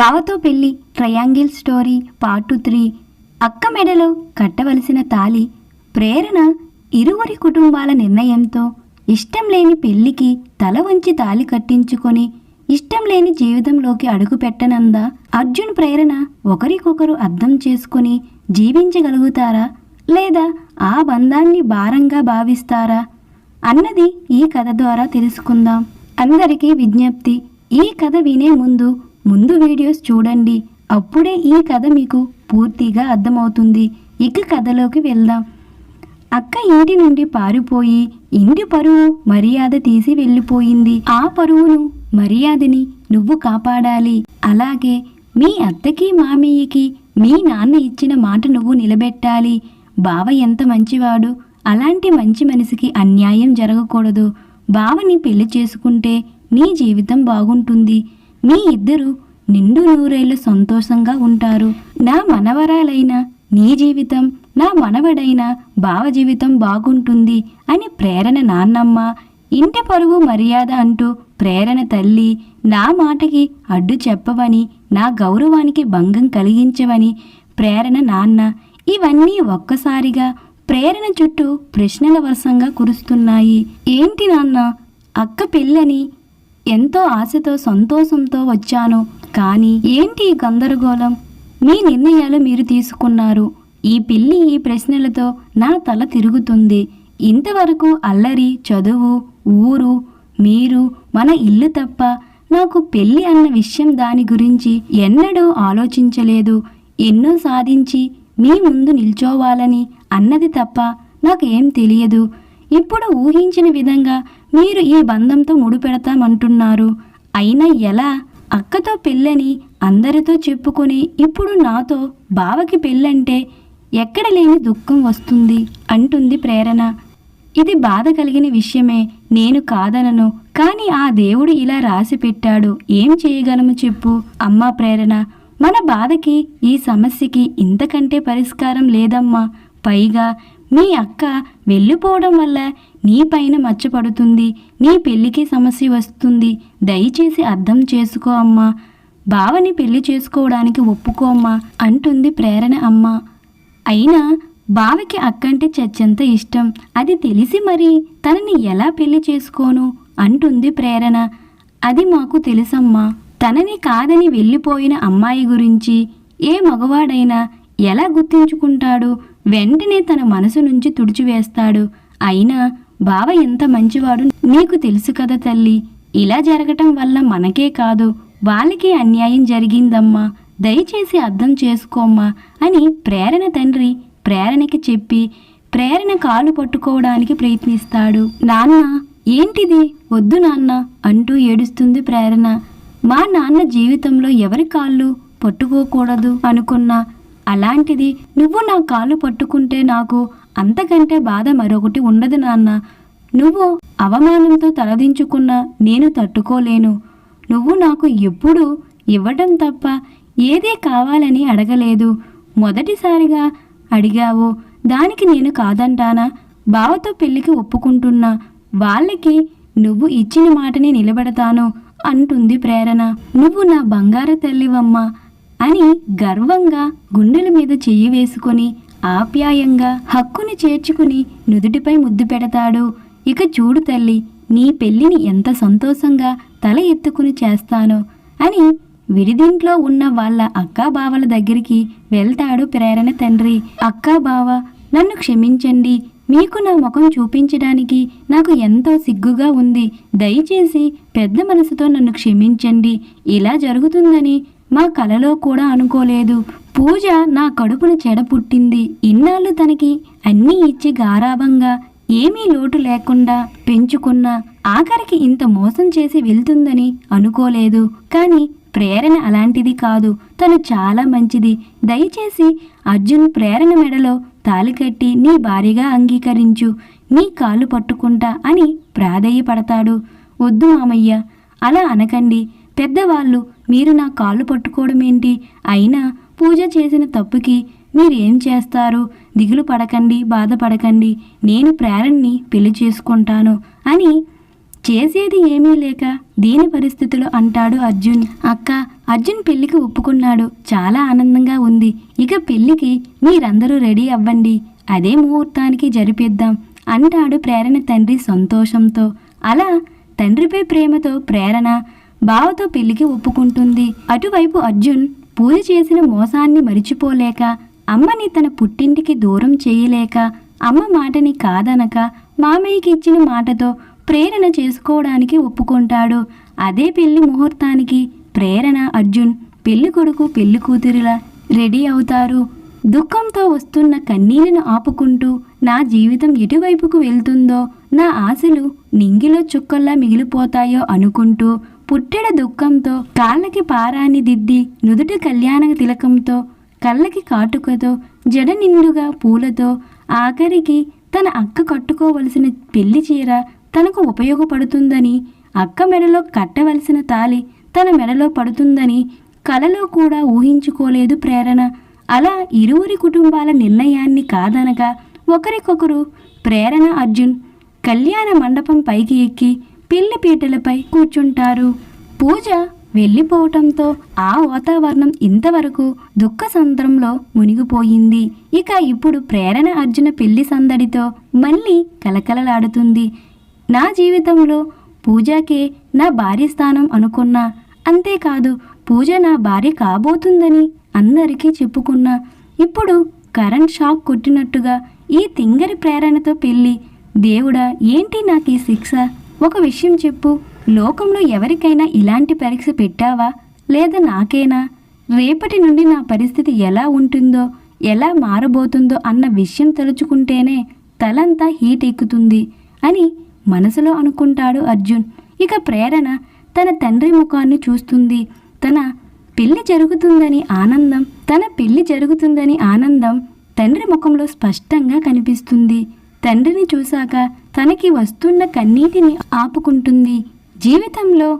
బావతో పెళ్ళి triangle story part three అక్క మెడలో కట్టవలసిన తాలి ప్రేరణ ఇరువురి కుటుంబాల నిర్ణయంతో ఇష్టం లేని పెళ్ళికి తల వంచి తాలి కట్టించుకొని ఇష్టం లేని జీవితంలోకి అడుగు పెట్టనందా అర్జున్ ప్రేరణ ఒకరికొకరు అర్థం చేసుకొని జీవించగలుగుతారా? లేదా ఆ బంధాన్ని భారంగా భావిస్తారా? అన్నది ఈ కథ ద్వారా తెలుసుకుందాం. అందరికీ విజ్ఞప్తి. ఈ కథ వినే ముందు ముందు వీడియోస్ చూడండి. అప్పుడే ఈ కథ మీకు పూర్తిగా అర్థమవుతుంది. ఇక కథలోకి వెళ్దాం. అక్క ఇంటి నుండి పారిపోయి ఇంటి పరువు మర్యాద తీసి వెళ్ళిపోయింది. ఆ పరువును మర్యాదని నువ్వు కాపాడాలి. అలాగే మీ అత్తకి మామయ్యకి మీ నాన్న ఇచ్చిన మాట నువ్వు నిలబెట్టాలి. బావ ఎంత మంచివాడు. అలాంటి మంచి మనిషికి అన్యాయం జరగకూడదు. బావని పెళ్ళి చేసుకుంటే నీ జీవితం బాగుంటుంది. మీ ఇద్దరు నిండు నూరేళ్ళు సంతోషంగా ఉంటారు. నా మనవరాలైన నీ జీవితం నా మనవడైన బావ జీవితం బాగుంటుంది అని ప్రేరణ నాన్నమ్మ ఇంటి పరువు మర్యాద అంటూ ప్రేరణ తల్లి నా మాటకి అడ్డు చెప్పవని నా గౌరవానికి భంగం కలిగించవని ప్రేరణ నాన్న ఇవన్నీ ఒక్కసారిగా ప్రేరణ చుట్టూ ప్రశ్నల వర్షంగా కురుస్తున్నాయి. ఏంటి నాన్న అక్క పిల్లని ఎంతో ఆశతో సంతోషంతో వచ్చాను. కానీ ఏంటి ఈ గందరగోళం? మీ నిర్ణయాలు మీరు తీసుకున్నారు. ఈ పిల్లి ఈ ప్రశ్నలతో నా తల తిరుగుతుంది. ఇంతవరకు అల్లరి చదువు ఊరు మీరు మన ఇల్లు తప్ప నాకు పెళ్ళి అన్న విషయం దాని గురించి ఎన్నడూ ఆలోచించలేదు. ఎన్నో సాధించి మీ ముందు నిల్చోవాలని అన్నది తప్ప నాకేం తెలియదు. ఇప్పుడు ఊహించిన విధంగా మీరు ఈ బంధంతో ముడిపెడతామంటున్నారు. అయినా ఎలా? అక్కతో పెళ్ళని అందరితో చెప్పుకొని ఇప్పుడు నాతో బావకి పెళ్ళంటే ఎక్కడ లేని దుఃఖం వస్తుంది అంటుంది ప్రేరణ. ఇది బాధ కలిగిన విషయమే నేను కాదనను. కానీ ఆ దేవుడు ఇలా రాసి పెట్టాడు. ఏం చేయగలము చెప్పు. అమ్మా ప్రేరణ మన బాధకి ఈ సమస్యకి ఇంతకంటే పరిష్కారం లేదమ్మా. పైగా మీ అక్క వెళ్ళిపోవడం వల్ల నీ పైన మచ్చపడుతుంది నీ పెళ్ళికి సమస్య వస్తుంది. దయచేసి అర్థం చేసుకో అమ్మా. బావని పెళ్ళి చేసుకోవడానికి ఒప్పుకోమ్మా అంటుంది ప్రేరణ అమ్మ. అయినా బావకి అక్కంటే చచ్చంత ఇష్టం. అది తెలిసి మరి తనని ఎలా పెళ్ళి చేసుకోను? అంటుంది ప్రేరణ. అది మాకు తెలుసమ్మా. తనని కాదని వెళ్ళిపోయిన అమ్మాయి గురించి ఏ మగవాడైనా ఎలా గుర్తించుకుంటాడు? వెంటనే తన మనసు నుంచి తుడిచివేస్తాడు. అయినా బావ ఎంత మంచివాడు నీకు తెలుసు కదా తల్లి. ఇలా జరగటం వల్ల మనకే కాదు వాళ్ళకి అన్యాయం జరిగిందమ్మా. దయచేసి అర్థం చేసుకోమ్మా అని ప్రేరణ తండ్రి ప్రేరణకి చెప్పి ప్రేరణ కాలు పట్టుకోవడానికి ప్రయత్నిస్తాడు. నాన్న ఏంటిది? వద్దు నాన్న అంటూ ఏడుస్తుంది ప్రేరణ. మా నాన్న జీవితంలో ఎవరి కాళ్ళు పట్టుకోకూడదు అనుకున్నా అలాంటిది నువ్వు నా కాళ్ళు పట్టుకుంటే నాకు అంతకంటే బాధ మరొకటి ఉండదు నాన్న. నువ్వు అవమానంతో తలదించుకున్న నేను తట్టుకోలేను. నువ్వు నాకు ఎప్పుడూ ఇవ్వడం తప్ప ఏదే కావాలని అడగలేదు. మొదటిసారిగా అడిగావు దానికి నేను కాదంటానా? బావతో పెళ్ళికి ఒప్పుకుంటున్నా. వాళ్ళకి నువ్వు ఇచ్చిన మాటని నిలబెడతాను అంటుంది ప్రేరణ. నువ్వు నా బంగారు తల్లివమ్మ. అని గర్వంగా గుండెల మీద చెయ్యి వేసుకొని ఆప్యాయంగా హక్కుని చేర్చుకుని నుదుటిపై ముద్దు పెడతాడు. ఇక చూడు తల్లి నీ పెళ్ళిని ఎంత సంతోషంగా తల ఎత్తుకుని చేస్తాను అని విడిదింట్లో ఉన్న వాళ్ళ అక్కా బావల దగ్గరికి వెళ్తాడు ప్రేరణ తండ్రి. అక్కా బావ నన్ను క్షమించండి. మీకు నా ముఖం చూపించడానికి నాకు ఎంతో సిగ్గుగా ఉంది. దయచేసి పెద్ద మనసుతో నన్ను క్షమించండి. ఇలా జరుగుతుందని మా కలలో కూడా అనుకోలేదు. పూజ నా కడుపున చెడ పుట్టింది. ఇన్నాళ్ళు తనకి అన్నీ ఇచ్చి గారాభంగా ఏమీ లోటు లేకుండా పెంచుకున్న ఆఖరికి ఇంత మోసం చేసి వెళ్తుందని అనుకోలేదు. కానీ ప్రేరణ అలాంటిది కాదు. తను చాలా మంచిది. దయచేసి అర్జున్ ప్రేరణ మెడలో తాలికట్టి నీ భార్యగా అంగీకరించు. నీ కాళ్ళు పట్టుకుంటా అని ప్రాధేయపడతాడు. వద్దు మామయ్య. అలా అనకండి. పెద్దవాళ్ళు మీరు నా కాళ్ళు పట్టుకోవడం ఏంటి? అయినా పూజ చేసిన తప్పుకి మీరేం చేస్తారు? దిగులు పడకండి బాధపడకండి. నేను ప్రేరణని పెళ్ళి చేసుకుంటాను అని చేసేది ఏమీ లేక దీని పరిస్థితులు అంటాడు అర్జున్. అక్క అర్జున్ పెళ్ళికి ఒప్పుకున్నాడు. చాలా ఆనందంగా ఉంది. ఇక పెళ్ళికి మీరందరూ రెడీ అవ్వండి. అదే ముహూర్తానికి జరిపిద్దాం అంటాడు ప్రేరణ తండ్రి సంతోషంతో. అలా తండ్రిపై ప్రేమతో ప్రేరణ బావతో పెళ్ళికి ఒప్పుకుంటుంది. అటువైపు అర్జున్ పూజ చేసిన మోసాన్ని మరిచిపోలేక అమ్మని తన పుట్టింటికి దూరం చేయలేక అమ్మ మాటని కాదనక మామయ్యకి ఇచ్చిన మాటతో ప్రేరణ చేసుకోవడానికి ఒప్పుకుంటాడు. అదే పెళ్ళి ముహూర్తానికి ప్రేరణ అర్జున్ పెళ్ళి కొడుకు పెళ్ళి కూతురిలా రెడీ అవుతారు. దుఃఖంతో వస్తున్న కన్నీళ్ళను ఆపుకుంటూ నా జీవితం ఎటువైపుకు వెళ్తుందో నా ఆశలు నింగిలో చుక్కల్లా మిగిలిపోతాయో అనుకుంటూ పుట్టెడ దుఃఖంతో కాళ్ళకి పారాన్ని దిద్ది నుదుట కళ్యాణ తిలకంతో కళ్ళకి కాటుకతో జడ నిండుగా పూలతో ఆఖరికి తన అక్క కట్టుకోవలసిన పెళ్ళి చీర తనకు ఉపయోగపడుతుందని అక్క మెడలో కట్టవలసిన తాలి తన మెడలో పడుతుందని కలలో కూడా ఊహించుకోలేదు ప్రేరణ. అలా ఇరువురి కుటుంబాల నిర్ణయాన్ని కాదనగా ఒకరికొకరు ప్రేరణ అర్జున్ కళ్యాణ మండపం పైకి ఎక్కి పెళ్ళి పీటలపై కూర్చుంటారు. పూజ వెళ్ళిపోవటంతో ఆ వాతావరణం ఇంతవరకు దుఃఖ సంద్రంలో మునిగిపోయింది. ఇక ఇప్పుడు ప్రేరణ అర్జున పెళ్ళి సందడితో మళ్ళీ కలకలలాడుతుంది. నా జీవితంలో పూజకే నా భార్య స్థానం అనుకున్నా అంతేకాదు పూజ నా భార్య కాబోతుందని అందరికీ చెప్పుకున్నా ఇప్పుడు కరెంట్ షాక్ కొట్టినట్టుగా ఈ తింగరి ప్రేరణతో పెళ్ళి దేవుడా ఏంటి నాకు ఈ శిక్ష? ఒక విషయం చెప్పు. లోకంలో ఎవరికైనా ఇలాంటి పరీక్ష పెట్టావా? లేదా నాకేనా? రేపటి నుండి నా పరిస్థితి ఎలా ఉంటుందో ఎలా మారబోతుందో అన్న విషయం తలుచుకుంటేనే తలంతా హీట్ ఎక్కుతుంది అని మనసులో అనుకుంటాడు అర్జున్. ఇక ప్రేరణ తన తండ్రి ముఖాన్ని చూస్తుంది. తన పెళ్ళి జరుగుతుందని ఆనందం తన పెళ్ళి జరుగుతుందని ఆనందం తండ్రి ముఖంలో స్పష్టంగా కనిపిస్తుంది. తండ్రిని చూశాక తనకి వస్తున్న కన్నీటిని ఆపుకుంటుంది. జీవితంలో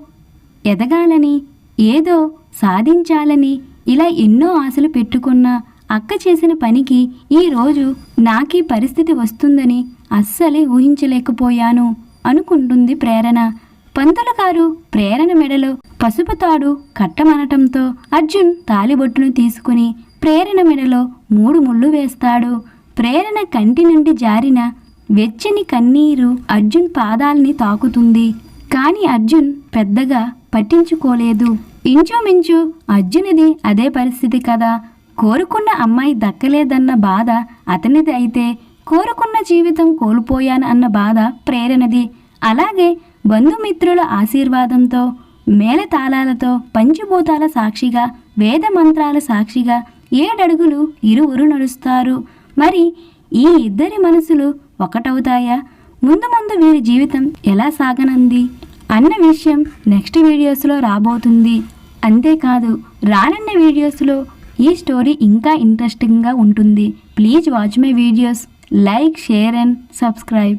ఎదగాలని ఏదో సాధించాలని ఇలా ఎన్నో ఆశలు పెట్టుకున్న అక్క చేసిన పనికి ఈరోజు నాకీ పరిస్థితి వస్తుందని అస్సలే ఊహించలేకపోయాను అనుకుంటుంది ప్రేరణ. పంతులు గారు ప్రేరణ మెడలో పసుపు తాడు కట్టమనటంతో అర్జున్ తాలిబొట్టును తీసుకుని ప్రేరణ మెడలో మూడు ముళ్ళు వేస్తాడు. ప్రేరణ కంటి నుండి జారిన వెచ్చని కన్నీరు అర్జున్ పాదాల్ని తాకుతుంది. కానీ అర్జున్ పెద్దగా పట్టించుకోలేదు. ఇంచుమించు అర్జునిది అదే పరిస్థితి కదా. కోరుకున్న అమ్మాయి దక్కలేదన్న బాధ అతనిది అయితే కోరుకున్న జీవితం కోల్పోయాను అన్న బాధ ప్రేరణది. అలాగే బంధుమిత్రుల ఆశీర్వాదంతో మేళతాళాలతో పంచభూతాల సాక్షిగా వేద మంత్రాల సాక్షిగా ఏడడుగులు ఇరువురు నడుస్తారు. మరి ఈ ఇద్దరి మనసులు ఒకటవుతాయా? ముందు ముందు వీరి జీవితం ఎలా సాగనంది? అన్న విషయం నెక్స్ట్ వీడియోస్లో రాబోతుంది. అంతేకాదు రానున్న వీడియోస్లో ఈ స్టోరీ ఇంకా ఇంట్రెస్టింగ్గా ఉంటుంది. Please watch my videos. Like share and subscribe.